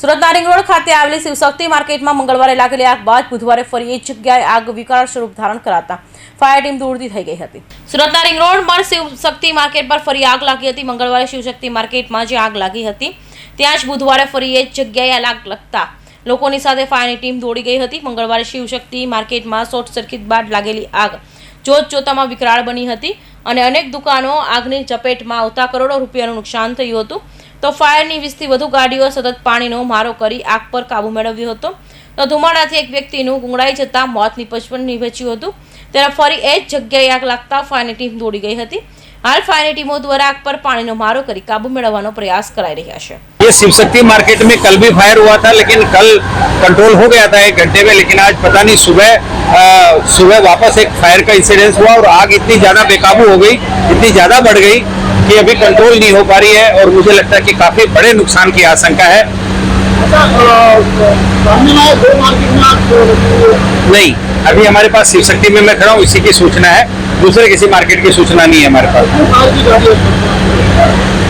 સુરતના ring road ખાતે આવેલી શિવશક્તિ માર્કેટમાં મંગળવારે લાગેલી આગ બાદ બુધવારે ફરી એ જગ્યાએ આગ વિકરાળ સ્વરૂપ ધારણ કરાતા ફાયર ટીમ દૂરથી થઈ ગઈ હતી. સુરતના રિંગ રોડ પર શિવશક્તિ માર્કેટ પર ફરી આગ લાગી હતી. મંગળવારે શિવશક્તિ માર્કેટમાં જે આગ લાગી હતી, ત્યાં જ બુધવારે ફરી એ જગ્યાએ આગ લગતા લોકોની સાથે ફાયરની ટીમ દોડી ગઈ હતી. મંગળવારે શિવશક્તિ માર્કેટમાં શોર્ટ સર્કિટ બાદ લાગેલી આગ જોત જોતામાં વિકરાળ બની હતી અને અનેક દુકાનો આગની ચપેટમાં આવતા કરોડો રૂપિયાનું નુકસાન થયું હતું. તો ફાયરની વીસથી વધુ ગાડીઓ સતત પાણીનો મારો કરી આગ પર કાબુ મેળવ્યો હતો તો ધુમાડાથી એક વ્યક્તિનું ગુંગળાઈ જતાં મોત નિપજપણ નિપજ્યું હતું ત્યારે ફરી એ જ જગ્યાએ આગ લાગતા ફાયરની ટીમ દોડી ગઈ હતી હાલ ફાયરની ટીમો દ્વારા આગ પર પાણીનો મારો કરી કાબુ મેળવવાનો પ્રયાસ કરાઈ રહ્યા છે ये शिव शक्ति मार्केट में कल भी फायर हुआ था लेकिन कल कंट्रोल हो गया था एक घंटे में लेकिन आज पता नहीं सुबह अ, सुबह वापस एक फायर का इंसिडेंस हुआ और आग इतनी ज्यादा बेकाबू हो गई इतनी ज्यादा बढ़ गई कि अभी कंट्रोल नहीं हो पा रही है और मुझे लगता है कि काफ़ी बड़े नुकसान की आशंका है। नहीं अभी हमारे पास शिव शक्ति में मैं खड़ा हूँ इसी की सूचना है। दूसरे किसी मार्केट की सूचना नहीं है हमारे पास।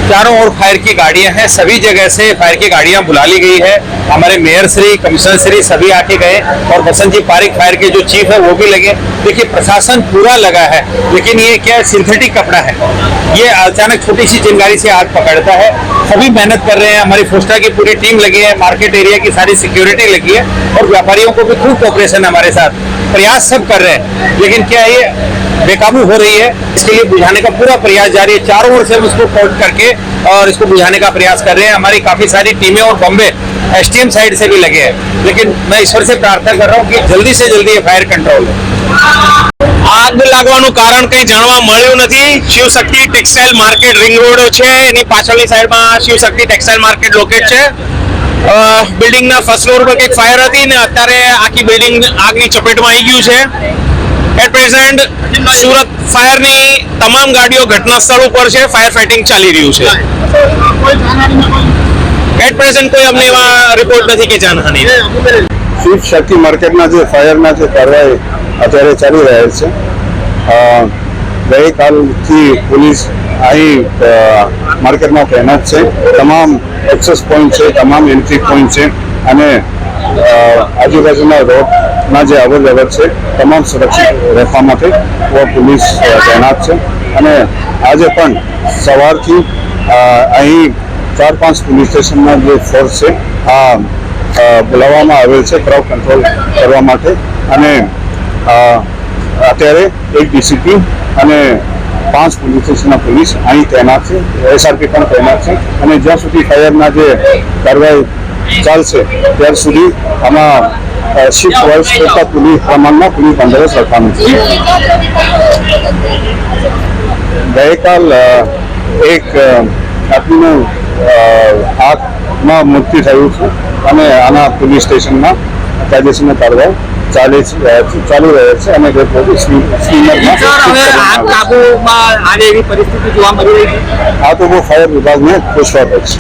चारों ओर फायर की गाड़ियाँ हैं। सभी जगह से फायर की गाड़ियाँ बुला ली गई है। हमारे मेयर श्री, कमिश्नर श्री सभी आके गए और बसंत जी पारिक फायर के जो चीफ है वो भी लगे। देखिए, प्रशासन पूरा लगा है, लेकिन ये क्या सिंथेटिक कपड़ा है? ये अचानक छोटी सी चिंगारी से आग पकड़ता है। सभी मेहनत कर रहे हैं। हमारी फोस्टा की पूरी टीम लगी है। मार्केट एरिया की सारी सिक्योरिटी लगी है और व्यापारियों को भी खूब कोऑपरेशन है हमारे साथ प्रयास सब कर रहे हैं। लेकिन क्या ये बेकाबू हो रही है इसके लिए बुझाने का पूरा प्रयास जारी है चारों ओर से हम इसको कोट करके और इसको बुझाने का प्रयास कर रहे हैं हमारी काफी सारी टीमें और बॉम्बे एसटीएम साइड से भी लगे हैं लेकिन मैं ईश्वर से प्रार्थना कर रहा हूँ कि जल्दी से जल्दी ये फायर कंट्रोल हो આગ લાગવાનું કારણ કંઈ જાણવા મળ્યું નથી Shivshakti textile market ring road છે એની પાછળની સાઈડમાં શિવશક્તિ ટેક્સટાઇલ માર્કેટ લોકેટ છે અ, બિલ્ડિંગના ફર્સ્ટ ફ્લોર પર કંઈક ફાયર હતી ને અત્યારે આખી બિલ્ડિંગ આગની ચપેટમાં આવી ગયું છે એટ પ્રેઝન્ટ સુરત ફાયરની તમામ ગાડીઓ ઘટના સ્થળ ઉપર છે, ફાયર ફાઇટિંગ ચાલી રહ્યું છે. એટ પ્રેઝન્ટ કોઈ અમને એવા રિપોર્ટ નથી કે જાનહાનિ. શિવ શક્તિ માર્કેટના જે ફાયરના જે કાર્યવાહી અત્યારે ચાલી રહેલ છે ગઈકાલથી પોલીસ અહીં માર્કેટમાં તહેનાત છે. તમામ એક્સેસ પોઈન્ટ છે, તમામ એન્ટ્રી પોઈન્ટ છે અને આજુબાજુના આજુબાજુના રોડના જે અવર જવર છે, તમામ સુરક્ષિત રહેવા માટે પોલીસ તૈનાત છે. અને આજે પણ સવારથી અહીં ચાર પાંચ પોલીસ સ્ટેશનના જે ફોર્સ છે, આ બોલાવવામાં આવેલ છે, ક્રાઉડ કંટ્રોલ કરવા માટે. અને અત્યારે એક ડીસીપી અને પાંચ પોલીસ સ્ટેશનના પોલીસ અહીં તૈનાત છે, એસઆરપી પણ તૈનાત છે. અને જ્યાં સુધી ફાયરના જે કાર્યવાહી ચાલશે ત્યાર સુધી આમાં શિફ્ટ વાઇઝ કરતા પોલીસ પ્રમાણમાં પોલીસ બંદોબસ્ત રાખવાનું છે. ગઈકાલ એક અ, આંખમાં મૃત્યુ થયું છે અને આના પોલીસ સ્ટેશનમાં કાયદેસરની કાર્યવાહી ચાલે ચાલુ રહે છે અને છે આ તો બહુ ફાયર વિભાગને પૂછવા પડશે